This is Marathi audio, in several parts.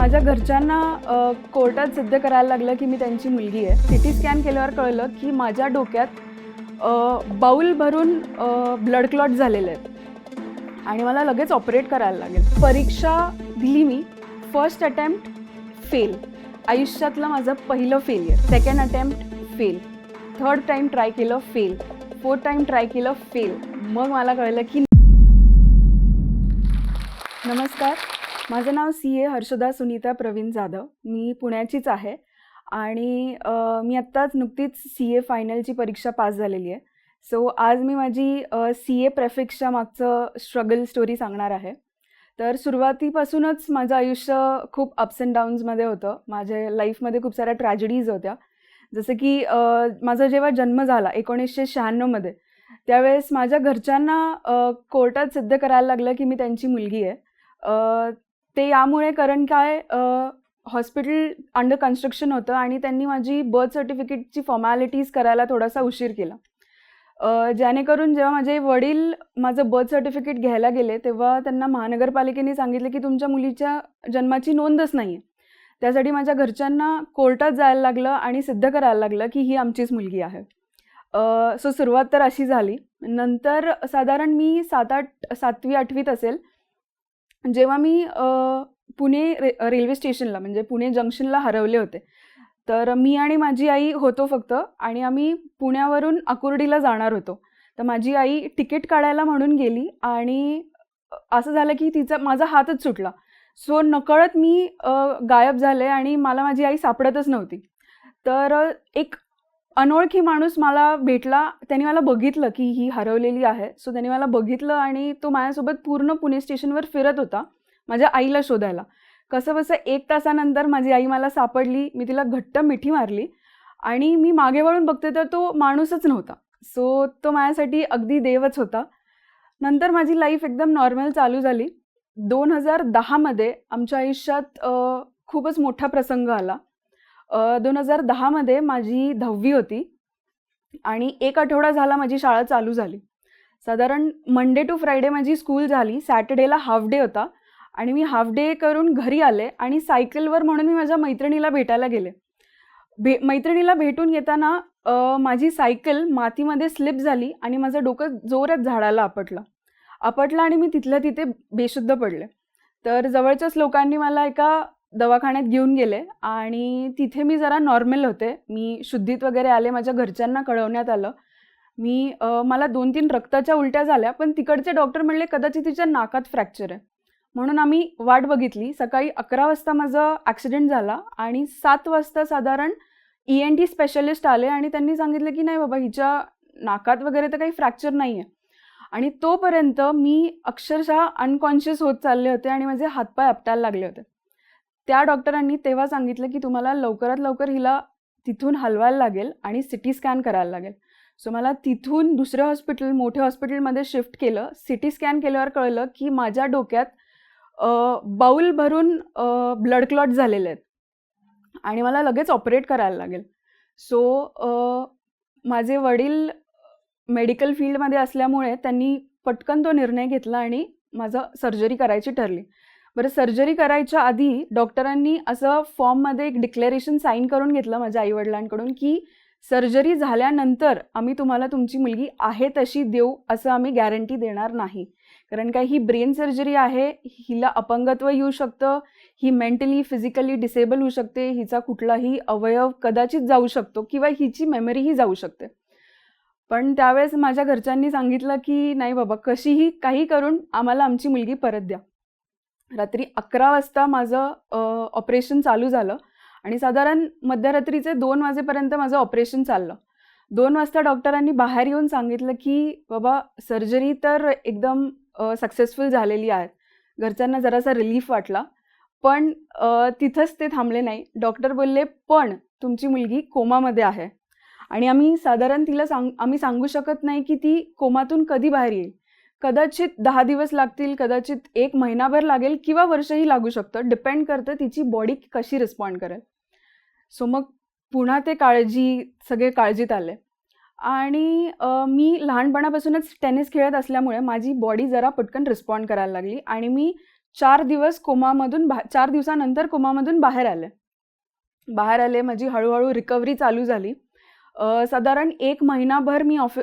माझ्या घरच्यांना कोर्टात सिद्ध करायला लागलं की मी त्यांची मुलगी आहे. सी टी स्कॅन केल्यावर कळलं की माझ्या डोक्यात बाऊल भरून ब्लड क्लॉट झालेले आहेत. आणि मला लगेच ऑपरेट करायला लागेल. परीक्षा दिली मी. First attempt fail. आयुष्यातलं माझं पहिलं failure. Second attempt fail. Third time try केलं फेल. फोर्थ टाईम ट्राय केलं फेल. मग मला कळलं की नमस्कार. माझं नाव सी ए हर्षदा सुनीता प्रवीण जाधव. मी पुण्याचीच आहे आणि मी आत्ताच नुकतीच सी ए फायनलची परीक्षा पास झालेली आहे. सो आज मी माझी सी ए प्रेफिक्सच्या मागचं स्ट्रगल स्टोरी सांगणार आहे. तर सुरुवातीपासूनच माझं आयुष्य खूप अप्स अँड डाऊन्समध्ये होतं. माझ्या लाईफमध्ये खूप साऱ्या ट्रॅजेडीज होत्या. जसं की माझा जेव्हा जन्म झाला एकोणीसशे शहाण्णवमध्ये त्यावेळेस माझ्या घरच्यांना कोर्टात सिद्ध करायला लागलं की मी त्यांची मुलगी आहे. ते यामुळे कारण काय हॉस्पिटल अंडर कन्स्ट्रक्शन होतं आणि त्यांनी माझी बर्थ सर्टिफिकेटची फॉर्मॅलिटीज करायला थोडासा उशीर केला. जेणेकरून जेव्हा माझे वडील माझं बर्थ सर्टिफिकेट घ्यायला गेले तेव्हा त्यांना महानगरपालिकेने सांगितलं की तुमच्या मुलीच्या जन्माची नोंदच नाही आहे त्यासाठी माझ्या घरच्यांना कोर्टात जायला लागलं आणि सिद्ध करायला लागलं की ही आमचीच मुलगी आहे. सो सुरुवात तर अशी झाली. नंतर साधारण मी सात आठ सातवी आठवीत असेल. जेव्हा मी पुणे रे रेल्वे स्टेशनला म्हणजे पुणे जंक्शनला हरवले होते तर मी आणि माझी आई होतो फक्त आणि आम्ही पुण्यावरून अकुर्डीला जाणार होतो. तर माझी आई तिकीट काढायला म्हणून गेली आणि असं झालं की तिचा माझा हातच सुटला. सो नकळत मी गायब झाले आणि मला माझी आई सापडतच नव्हती. तर एक अनोळखी माणूस मला भेटला त्याने मला बघितलं की ही हरवलेली आहे. सो त्याने मला बघितलं आणि तो माझ्यासोबत पूर्ण पुणे स्टेशनवर फिरत होता माझ्या आईला शोधायला. कसं बसं एक तासानंतर माझी आई मला सापडली मी तिला घट्ट मिठी मारली आणि मी मागे वळून बघते तर तो माणूसच नव्हता. सो तो माझ्यासाठी अगदी देवच होता. नंतर माझी लाईफ एकदम नॉर्मल चालू झाली. दोन हजार दहामध्ये आमच्या आयुष्यात खूपच मोठा प्रसंग आला. दोन हजार दहामध्ये माझी दहावी होती आणि एक आठवडा झाला माझी शाळा चालू झाली. साधारण मंडे टू फ्रायडे माझी स्कूल झाली सॅटर्डेला हाफ डे होता आणि मी हाफ डे करून घरी आले आणि सायकलवर म्हणून मी माझ्या मैत्रिणीला भेटायला गेले. भे मैत्रिणीला भेटून येताना माझी सायकल मातीमध्ये स्लिप झाली आणि माझं डोकं जोरात झाडाला आपटलं. आपटलं आणि मी तिथल्या तिथे बेशुद्ध पडले. तर जवळच्याच लोकांनी मला एका दवाखान्यात घेऊन गेले आणि तिथे मी जरा नॉर्मल होते. मी शुद्धीत वगैरे आले माझ्या घरच्यांना कळवण्यात आलं. मी मला दोन तीन रक्ताच्या उलट्या झाल्या पण तिकडचे डॉक्टर म्हणले कदाचित तिच्या नाकात फ्रॅक्चर आहे. म्हणून आम्ही वाट बघितली. सकाळी अकरा वाजता माझा ॲक्सिडेंट झाला आणि सात वाजता साधारण ई एन टी स्पेशलिस्ट आले आणि त्यांनी सांगितलं की नाही बाबा हिच्या नाकात वगैरे तर काही फ्रॅक्चर नाही आहे आणि तोपर्यंत मी अक्षरशः अनकॉन्शियस होत चालले होते आणि माझे हातपाय आपटायला लागले होते. त्या डॉक्टरांनी तेव्हा सांगितलं की तुम्हाला लवकरात लवकर हिला तिथून हलवायला लागेल आणि सिटी स्कॅन करायला लागेल. सो मला तिथून दुसरं हॉस्पिटल मोठ्या हॉस्पिटलमध्ये शिफ्ट केलं. सिटी स्कॅन केल्यावर कळलं की माझ्या डोक्यात बाऊल भरून ब्लड क्लॉट झालेले आहेत. आणि मला लगेच ऑपरेट करायला लागेल. सो माझे वडील मेडिकल फील्डमध्ये असल्यामुळे त्यांनी पटकन तो निर्णय घेतला आणि माझं सर्जरी करायची ठरली. बरं सर्जरी करायच्या आधी डॉक्टरांनी असं फॉर्ममध्ये एक डिक्लेरेशन साईन करून घेतलं माझ्या आईवडिलांकडून की सर्जरी झाल्यानंतर आम्ही तुम्हाला तुमची मुलगी आहे तशी देऊ असं आम्ही गॅरंटी देणार नाही. कारण काय ही ब्रेन सर्जरी आहे हिला अपंगत्व येऊ शकतं ही मेंटली फिजिकली डिसेबल होऊ शकते हिचा कुठलाही अवयव कदाचित जाऊ शकतो किंवा हिची मेमरीही जाऊ शकते. पण त्यावेळेस माझ्या घरच्यांनी सांगितलं की नाही बाबा कशीही काही करून आम्हाला आमची मुलगी परत द्या. रात्री अकरा वाजता माझं ऑपरेशन चालू झालं आणि साधारण मध्यरात्रीचे दोन वाजेपर्यंत माझं ऑपरेशन चाललं. दोन वाजता डॉक्टरांनी बाहेर येऊन सांगितलं की बाबा सर्जरी तर एकदम सक्सेसफुल झालेली आहे. घरच्यांना जरासा रिलीफ वाटला. पण तिथंच ते थांबले नाही. डॉक्टर बोलले पण तुमची मुलगी कोमामध्ये आहे. आणि आम्ही साधारण तिला सांग आम्ही सांगू शकत नाही की ती कोमातून कधी बाहेर येईल. कदाचित दहा दिवस लागतील कदाचित एक महिनाभर लागेल किंवा वर्षही लागू शकतं. डिपेंड करतं तिची बॉडी कशी रिस्पॉन्ड करेल. सो मग पुन्हा ते काळजी सगळे काळजीत आले. आणि मी लहानपणापासूनच टेनिस खेळत असल्यामुळे माझी बॉडी जरा पटकन रिस्पॉन्ड करायला लागली आणि मी चार दिवस कोमामधून बा चार दिवसानंतर कोमामधून बाहेर आले. बाहेर आले माझी हळूहळू रिकव्हरी चालू झाली. साधारण एक महिनाभर मी ऑफि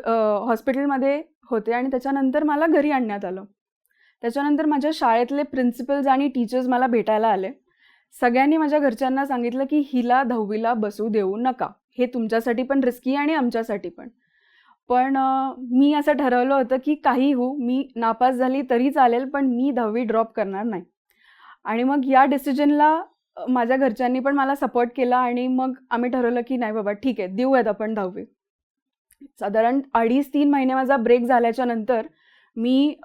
हॉस्पिटलमध्ये होते आणि त्याच्यानंतर मला घरी आणण्यात आलं. त्याच्यानंतर माझ्या शाळेतले प्रिन्सिपल्स आणि टीचर्स मला भेटायला आले. सगळ्यांनी माझ्या घरच्यांना सांगितलं की हिला दहावीला बसू देऊ नका. हे तुमच्यासाठी पण रिस्की आणि आमच्यासाठी पण. पण मी असं ठरवलं होतं की काही हो मी नापास झाली तरी चालेल पण मी दहावी ड्रॉप करणार नाही. आणि मग या डिसिजनला माझ्या घरच्यांनी पण मला सपोर्ट केला आणि मग आम्ही ठरवलं की नाही बाबा ठीक आहे देऊयात आपण दहावी. साधारण अडीच तीन महिने माझा ब्रेक झाल्याच्यानंतर मी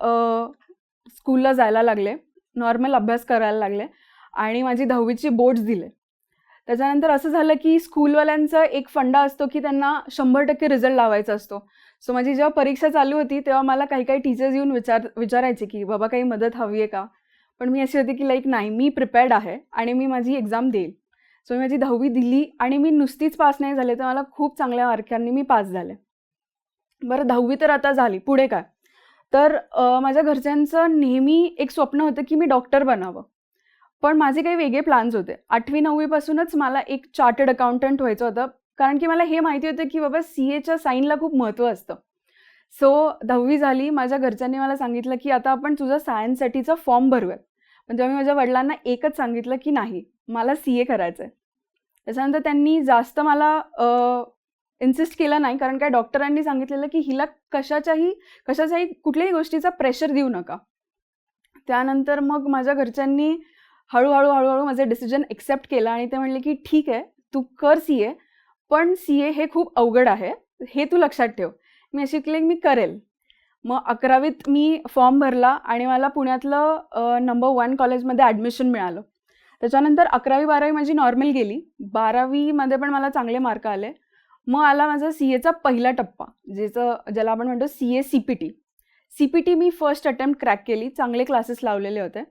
स्कूलला जायला लागले. नॉर्मल अभ्यास करायला लागले आणि माझी दहावीची बोर्ड्स दिले. त्याच्यानंतर असं झालं की स्कूलवाल्यांचा एक फंडा असतो की त्यांना शंभर टक्के रिझल्ट लावायचा असतो. सो माझी जेव्हा परीक्षा चालू होती तेव्हा मला काही काही टीचर्स येऊन विचार विचारायचे की बाबा काही मदत हवी आहे का? पण मी अशी होती की लाईक नाही मी प्रिपेअर्ड आहे आणि मी माझी एक्झाम देईल. सो मी माझी दहावी दिली आणि मी नुसतीच पास नाही झाले तर मला खूप चांगल्या मार्कांनी मी पास झाले. बरं दहावी तर आता झाली पुढे काय? तर माझ्या घरच्यांचं नेहमी एक स्वप्न होतं की मी डॉक्टर बनावं. पण माझे काही वेगळे प्लॅन्स होते. आठवी नववीपासूनच मला एक चार्टर्ड अकाउंटंट व्हायचं होतं. कारण की मला हे माहिती होतं की बाबा सी एच्या साईनला खूप महत्त्व असतं. सो दहावी झाली माझ्या घरच्यांनी मला सांगितलं की आता आपण तुझा सायन्ससाठीचा फॉर्म भरूयात. पण जेव्हा मी माझ्या वडिलांना एकच सांगितलं की नाही. मला सी ए करायचं आहे त्याच्यानंतर त्यांनी जास्त मला इन्सिस्ट केलं नाही कारण काय डॉक्टरांनी सांगितलेलं की हिला कशाच्याही कशाच्याही कुठल्याही गोष्टीचा प्रेशर देऊ नका. त्यानंतर मग माझ्या घरच्यांनी हळूहळू हळूहळू माझं डिसिजन एक्सेप्ट केलं आणि ते म्हणले की ठीक आहे तू कर सी ए पण सी ए हे खूप अवघड आहे हे तू लक्षात ठेव. मी अशी शिकले मी करेल. मग अकरावीत मी फॉर्म भरला आणि मला पुण्यातलं नंबर वन कॉलेजमध्ये ॲडमिशन मिळालं. त्याच्यानंतर अकरावी बारावी माझी नॉर्मल गेली. बारावीमध्ये पण मला चांगले मार्क आले. मग आला माझा सी एचा पहिला टप्पा ज्याचं ज्याला आपण म्हणतो C A C P T C P T me first attempt crack केली. चांगले क्लासेस लावलेले होते.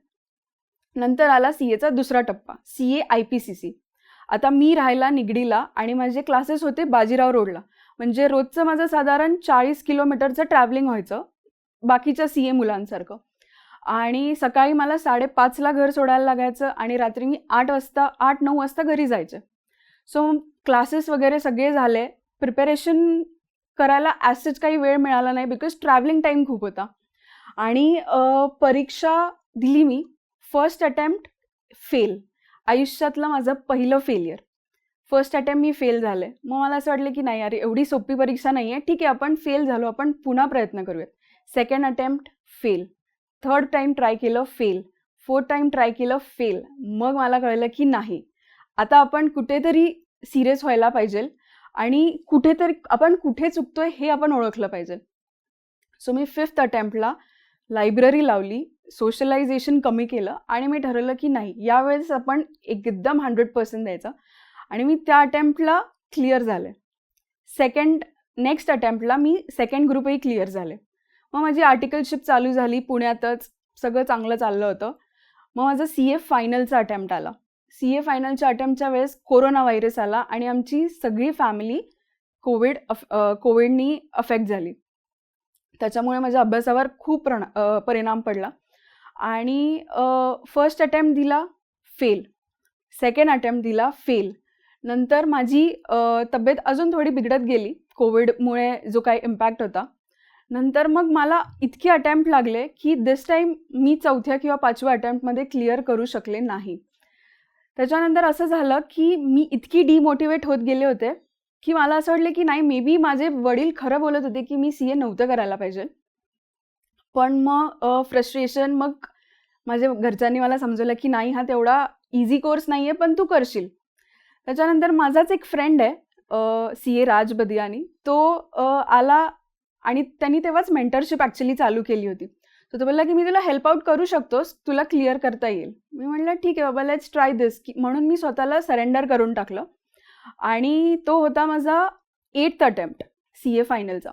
नंतर आला सी एचा दुसरा टप्पा C A I P C C आता मी राहायला निगडीला आणि माझे क्लासेस होते बाजीराव रोडला म्हणजे रोजचं माझं साधारण चाळीस किलोमीटरचं ट्रॅव्हलिंग व्हायचं बाकीच्या सी ए मुलांसारखं. आणि सकाळी मला साडेपाचला घर सोडायला लागायचं आणि रात्री मी आठ वाजता आठ नऊ वाजता घरी जायचे. सो क्लासेस वगैरे सगळे झाले. प्रिपेरेशन करायला ॲसेच काही वेळ मिळाला नाही बिकॉज ट्रॅव्हलिंग टाईम खूप होता. आणि परीक्षा दिली मी. फर्स्ट अटेम्प्ट फेल आयुष्यातलं माझं पहिलं फेलियर फर्स्ट अटेम्प्ट मी फेल झाले. मग मला असं वाटलं की नाही अरे एवढी सोपी परीक्षा नाही आहे ठीक आहे आपण फेल झालो. आपण पुन्हा प्रयत्न करूयात. Second attempt fail third time try केलं फेल फोर्थ टाईम ट्राय केलं फेल मग मला कळलं की नाही. आता आपण कुठेतरी सिरियस व्हायला पाहिजे आणि कुठेतरी आपण कुठे चुकतोय हे आपण ओळखलं पाहिजे सो मी फिफ्थ अटेम्प्टला लायब्ररी लावली सोशलायझेशन कमी केलं आणि मी ठरवलं की नाही यावेळेस आपण एकदम हंड्रेड पर्सेंट द्यायचं आणि मी त्या अटेम्प्टला क्लिअर झाले. सेकंड नेक्स्ट अटेम्प्टला मी सेकंड ग्रुपही क्लिअर झाले. मग माझी आर्टिकलशिप चालू झाली पुण्यातच सगळं चांगलं चाललं होतं. मग माझं सी ए फायनलचा अटेम्प्ट आला. सी ए फायनलच्या अटेम्प्टच्या वेळेस कोरोना व्हायरस आला आणि आमची सगळी फॅमिली कोविड अफ कोविडनी अफेक्ट झाली. त्याच्यामुळे माझ्या अभ्यासावर खूप प्रण परिणाम पडला. आणि फर्स्ट अटेम्प्ट दिला फेल सेकंड अटेम्प्ट दिला फेल नंतर माझी तब्येत अजून थोडी बिघडत गेली. कोविडमुळे जो काही इम्पॅक्ट होता. नंतर मग मला इतके अटेम्प्ट लागले की दिस टाईम मी चौथ्या किंवा पाचव्या अटेम्प्टमध्ये क्लिअर करू शकले नाही. त्याच्यानंतर असं झालं की मी इतकी डिमोटिवेट होत गेले होते की मला असं वाटलं की नाही मे बी माझे वडील खरं बोलत होते की मी सी ए नव्हतं करायला पाहिजे. पण मग फ्रस्ट्रेशन मग माझ्या घरच्यांनी मला समजवलं की नाही हा तेवढा इझी कोर्स नाही आहे पण तू करशील. त्याच्यानंतर माझाच एक फ्रेंड आहे सी ए राज बदियानी तो आला आणि त्यांनी तेव्हाच मेंटरशिप ॲक्च्युली चालू केली होती. तर तो बोलला की मी तुला हेल्प आउट करू शकतोस तुला क्लिअर करता येईल. मी म्हटलं ठीक आहे बाबा लेट्स ट्राय दिस की म्हणून मी स्वतःला सरेंडर करून टाकलं. आणि तो होता माझा एट्थ अटेम्प्ट सी ए फायनलचा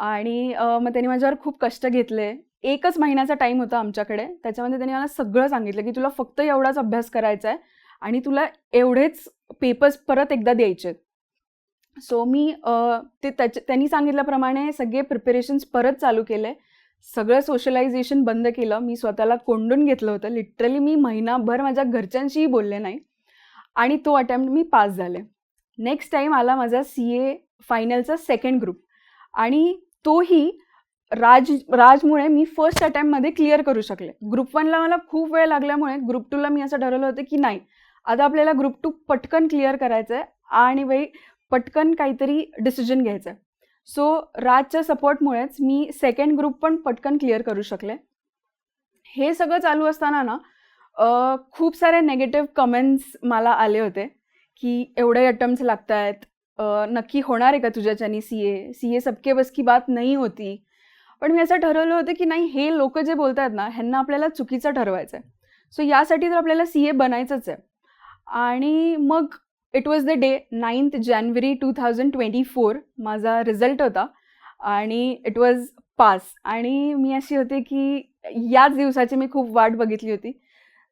आणि मग त्यांनी माझ्यावर खूप कष्ट घेतले. एकच महिन्याचा टाईम होता आमच्याकडे. त्याच्यामध्ये त्यांनी मला सगळं सांगितलं की तुला फक्त एवढाच अभ्यास करायचा आहे आणि तुला एवढेच पेपर्स परत एकदा द्यायचे आहेत सो मी ते त्याच्या त्यांनी सांगितल्याप्रमाणे सगळे प्रिपरेशन्स परत चालू केले. सगळं सोशलायझेशन बंद केलं. मी स्वतःला कोंडून घेतलं होतं. लिटरली मी महिनाभर माझ्या घरच्यांशीही बोलले नाही. आणि तो अटेम्प्ट मी पास झाले. नेक्स्ट टाईम आला माझा सी ए फायनलचा सेकंड ग्रुप आणि तोही राज राजमुळे मी फर्स्ट अटेम्प्टमध्ये क्लिअर करू शकले. ग्रुप वनला मला खूप वेळ लागल्यामुळे ग्रुप टूला मी असं ठरवलं होतं की नाही. आता आपल्याला ग्रुप टू पटकन क्लिअर करायचं आहे आणि बाई पटकन काहीतरी डिसिजन घ्यायचं आहे सो राजच्या सपोर्टमुळेच मी सेकंड ग्रुप पण पटकन क्लिअर करू शकले. हे सगळं चालू असताना ना खूप सारे नेगेटिव्ह कमेंट्स मला आले होते की एवढे अटेम्प्ट लागत आहेत नक्की होणार आहे का तुझ्याच्यानी सी ए सी ए सबके बस की बात नाही होती. पण मी असं ठरवलं होतं की नाही हे लोक जे बोलत आहेत ना ह्यांना आपल्याला चुकीचं ठरवायचं आहे सो यासाठी तर आपल्याला सी ए बनायचंच आहे. आणि मग it was the day ninth January two thousand twenty four माझा रिझल्ट होता. आणि इट वॉज पास आणि मी अशी होते की याच दिवसाची मी खूप वाट बघितली होती.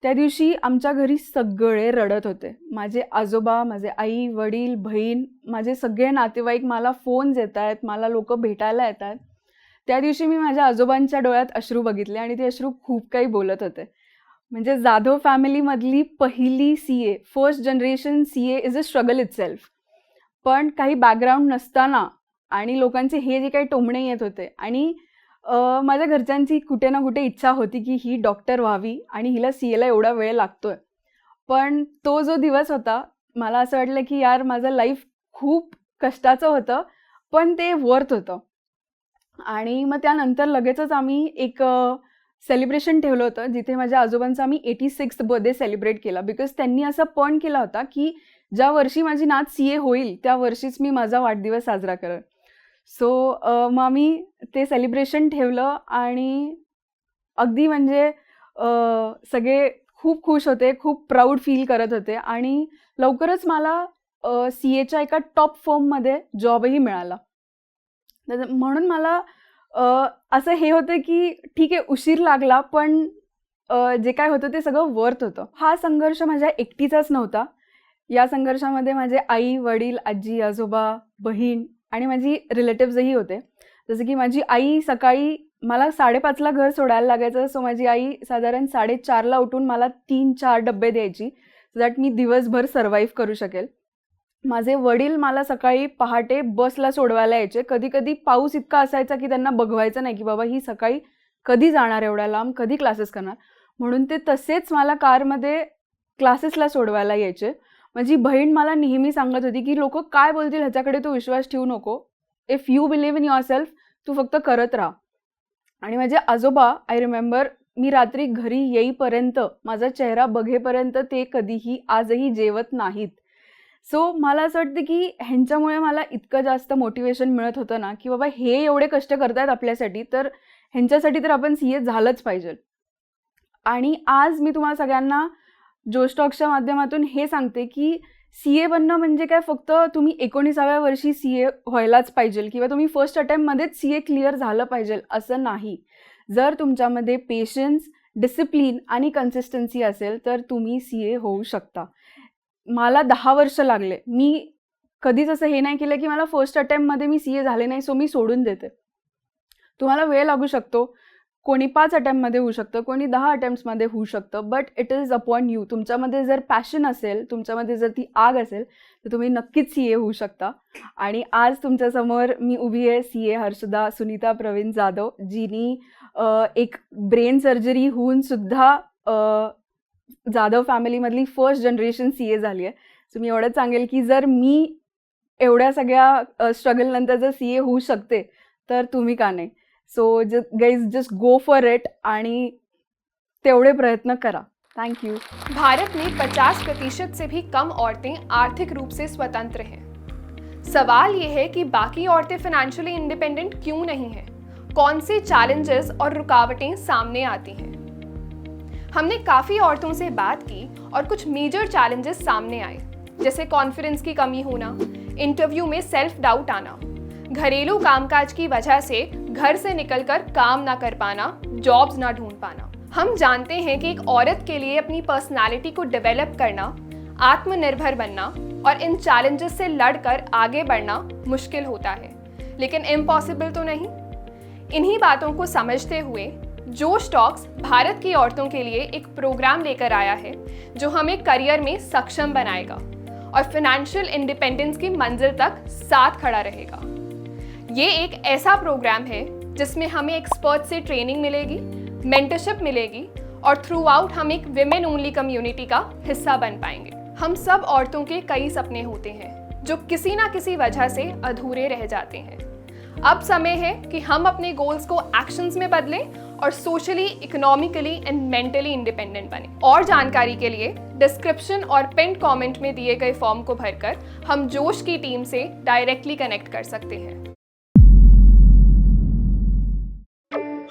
त्या दिवशी आमच्या घरी सगळे रडत होते. माझे आजोबा माझे आई वडील बहीण माझे सगळे नातेवाईक मला फोन्स येत आहेत मला लोक भेटायला येत आहेत त्या दिवशी मी माझ्या आजोबांच्या डोळ्यात अश्रू बघितले आणि ते अश्रू खूप काही बोलत होते. म्हणजे जाधव फॅमिलीमधली पहिली C A first generation C A is a struggle itself पण काही बॅकग्राऊंड नसताना आणि लोकांचे हे जे काही टोमणे येत होते आणि माझ्या घरच्यांची कुठे ना कुठे इच्छा होती की ही डॉक्टर व्हावी आणि हिला सी एला एवढा वेळ लागतोय. पण तो जो दिवस होता मला असं वाटलं की यार माझं लाईफ खूप कष्टाचं होतं पण ते वर्थ होतं. आणि मग त्यानंतर लगेचच आम्ही एक सेलिब्रेशन ठेवलं होतं जिथे माझ्या आजोबांचा आम्ही एटी सिक्स बर्थडे सेलिब्रेट केला. बिकॉज त्यांनी असा पण केला होता की ज्या वर्षी माझी नात सी ए होईल त्या वर्षीच मी माझा वाढदिवस साजरा करेन. सो मग आम्ही ते सेलिब्रेशन ठेवलं आणि अगदी म्हणजे सगळे खूप खुश होते खूप प्राऊड फील करत होते आणि लवकरच मला सी एच्या एका टॉप फॉर्ममध्ये जॉबही मिळाला. तर म्हणून मला असं हे होतं की ठीक आहे उशीर लागला पण जे काय होतं ते सगळं वर्थ होतं. हा संघर्ष माझ्या एकटीचाच नव्हता. या संघर्षामध्ये माझे आई वडील आजी आजोबा बहीण आणि माझी रिलेटिव्जही होते. जसं की माझी आई सकाळी मला साडेपाचला घर सोडायला लागायचं सो माझी आई साधारण साडेचारला उठून मला तीन चार डब्बे द्यायची सो दॅट मी दिवसभर सर्वाईव्ह करू शकेल. माझे वडील मला सकाळी पहाटे बसला सोडवायला यायचे. कधी कधी पाऊस इतका असायचा की त्यांना बघवायचं नाही की बाबा ही सकाळी कधी जाणार एवढ्या लांब कधी क्लासेस करणार. म्हणून ते तसेच मला कारमध्ये क्लासेसला सोडवायला यायचे. माझी बहीण मला नेहमी सांगत होती की लोक काय बोलतील ह्याच्याकडे तू विश्वास ठेवू नको. If you believe in yourself तू फक्त करत राहा. आणि माझे आजोबा आय रिमेंबर मी रात्री घरी येईपर्यंत माझा चेहरा बघेपर्यंत ते कधीही आजही जेवत नाहीत. सो मला असं वाटतं की ह्यांच्यामुळे मला इतकं जास्त मोटिवेशन मिळत होतं ना की बाबा हे एवढे कष्ट करतायत आपल्यासाठी तर ह्यांच्यासाठी तर आपण सी ए झालंच पाहिजे. आणि आज मी तुम्हाला सगळ्यांना जोश माध्यमातून हे सांगते की सी ए बनणं म्हणजे काय? फक्त तुम्ही एकोणीसाव्या वर्षी सी ए व्हायलाच पाहिजे किंवा तुम्ही फर्स्ट अटेम्प्टमध्येच सी ए क्लिअर झालं पाहिजे असं नाही. जर तुमच्यामध्ये पेशन्स डिसिप्लिन आणि कन्सिस्टन्सी असेल तर तुम्ही सी ए होऊ शकता. मला दहा वर्ष लागले. मी कधीच असं हे नाही केलं की मला फर्स्ट अटेम्प्टमध्ये मी सी ए झाले नाही सो मी सोडून देते. तुम्हाला वेळ लागू शकतो. कोणी पाच अटेम्प्टमध्ये होऊ शकतं कोणी दहा अटेम्प्ट्समध्ये होऊ शकतं but it is upon you तुमच्यामध्ये जर पॅशन असेल तुमच्यामध्ये जर ती आग असेल तर तुम्ही नक्कीच सी ए होऊ शकता. आणि आज तुमच्यासमोर मी उभी आहे सी ए हर्षदा सुनीता प्रवीण जाधव जिनी एक ब्रेन सर्जरी होऊन सुद्धा जाधव फॅमिलीमधली फर्स्ट जनरेशन सी ए झाली आहे. सो मी एवढंच सांगेल की जर मी एवढ्या सगळ्या स्ट्रगलनंतर जर सी ए होऊ शकते तर तुम्ही का नाही? सो ज guys just go for it आणि तेवढे प्रयत्न करा. थँक्यू भारत में 50 प्रतिशत से भी कम औरतें आर्थिक रूप से स्वतंत्र हैं। सवाल ये है कि बाकी औरतें फाइनेंशियली इंडिपेंडेंट क्यों नहीं हैं? कौन से चैलेंजेस और रुकावटें सामने आती हैं? हमने काफ़ी औरतों से बात की और कुछ मेजर चैलेंजेस सामने आए, जैसे कॉन्फिडेंस की कमी होना इंटरव्यू में सेल्फ डाउट आना, घरेलू कामकाज की वजह से घर से निकलकर काम ना कर पाना जॉब्स ना ढूंढ पाना। हम जानते हैं कि एक औरत के लिए अपनी पर्सनालिटी को डेवलप करना, आत्मनिर्भर बनना और इन चैलेंजेस से लड़कर आगे बढ़ना मुश्किल होता है, लेकिन इम्पॉसिबल तो नहीं। इन्हीं बातों को समझते हुए जोश स्टॉक्स भारत की औरतों के लिए एक प्रोग्राम लेकर आया है, जो हमें करियर में सक्षम बनाएगा और फाइनेंशियल इंडिपेंडेंस की मंजिल तक साथ खड़ा रहेगा। ये एक ऐसा प्रोग्राम है, जिसमें हमें एक्सपर्ट से ट्रेनिंग मिलेगी मेंटरशिप मिलेगी और थ्रू आउट हम एक विमेन ओनली कम्युनिटी का हिस्सा बन पाएँगे। हम सब औरतों के कई सपने होते हैं, जो किसी ना किसी वजह से अधूरे रह जाते हैं। अब समय है कि हम अपने गोल्स को एक्शंस में बदलें और socially economically and mentally independent बने। और जानकारी के लिए डिस्क्रिप्शन और पिन कमेंट में दिए गए फॉर्म को भरकर हम जोश की टीम से डायरेक्टली कनेक्ट कर सकते हैं।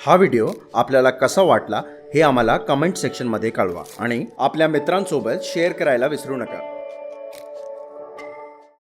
हा व्हिडिओ आपल्याला कसा वाटला हे आम्हाला कमेंट सेक्शनमध्ये कळवा आणि आपल्या मित्रांसोबत शेअर करायला विसरू नका.